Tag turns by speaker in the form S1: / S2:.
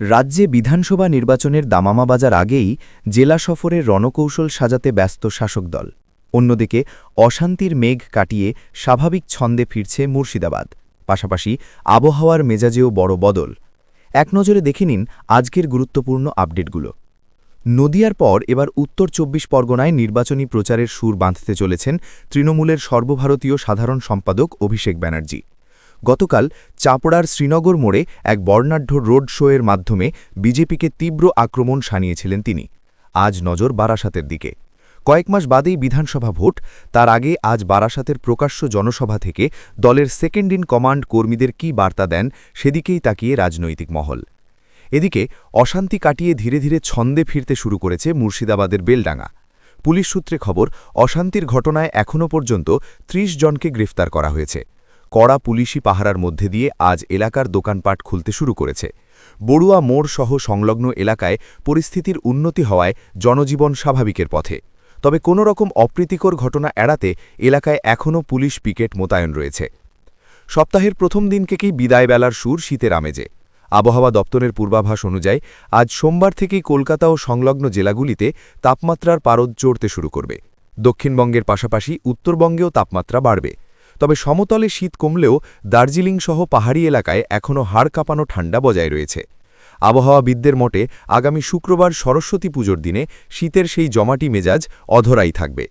S1: রাজ্যে বিধানসভা নির্বাচনের দামামা বাজার আগেই জেলা সফরের রণকৌশল সাজাতে ব্যস্ত শাসক দল। অন্যদিকে অশান্তির মেঘ কাটিয়ে স্বাভাবিক ছন্দে ফিরছে মুর্শিদাবাদ। পাশাপাশি আবহাওয়ার মেজাজেও বড় বদল। এক নজরে দেখে নিন আজকের গুরুত্বপূর্ণ আপডেটগুলো। নদিয়ার পর এবার উত্তর চব্বিশ পরগনায় নির্বাচনী প্রচারের সুর বাঁধতে চলেছেন তৃণমূলের সর্বভারতীয় সাধারণ সম্পাদক অভিষেক ব্যানার্জি। গতকাল চাপড়ার শ্রীনগর মোড়ে এক বর্ণাঢ্য রোড শোয়ের মাধ্যমে বিজেপিকে তীব্র আক্রমণ সানিয়েছিলেন তিনি। আজ নজর বারাসাতের দিকে। কয়েক মাস বাদেই বিধানসভা ভোট, তার আগে আজ বারাসাতের প্রকাশ্য জনসভা থেকে দলের সেকেন্ড ইন কমান্ড কর্মীদের কী বার্তা দেন সেদিকেই তাকিয়ে রাজনৈতিক মহল। এদিকে অশান্তি কাটিয়ে ধীরে ধীরে ছন্দে ফিরতে শুরু করেছে মুর্শিদাবাদের বেলডাঙ্গা। পুলিশ সূত্রে খবর, অশান্তির ঘটনায় এখনও পর্যন্ত ৩০ জনকে গ্রেফতার করা হয়েছে। কড়া পুলিশি পাহারার মধ্যে দিয়ে আজ এলাকার দোকানপাট খুলতে শুরু করেছে। বড়ুয়া মোড় সহ সংলগ্ন এলাকায় পরিস্থিতির উন্নতি হওয়ায় জনজীবন স্বাভাবিকের পথে। তবে কোনো রকম অপ্রীতিকর ঘটনা এড়াতে এলাকায় এখনও পুলিশ পিকেট মোতায়েন রয়েছে। সপ্তাহের প্রথম দিনকেই বিদায় বেলার সুর শীতের আমেজে? আবহাওয়া দপ্তরের পূর্বাভাস অনুযায়ী আজ সোমবার থেকেই কলকাতা ও সংলগ্ন জেলাগুলিতে তাপমাত্রার পারদ চড়তে শুরু করবে। দক্ষিণবঙ্গের পাশাপাশি উত্তরবঙ্গেও তাপমাত্রা বাড়বে। তবে সমতলে শীত কমলেও দার্জিলিং সহ পাহাড়ি এলাকায় এখনও হাড় কাঁপানো ঠান্ডা বজায় রয়েছে। আবহাওয়াবিদদের মতে, আগামী শুক্রবার সরস্বতী পুজোর দিনে শীতের সেই জমাটি মেজাজ অধরাই থাকবে।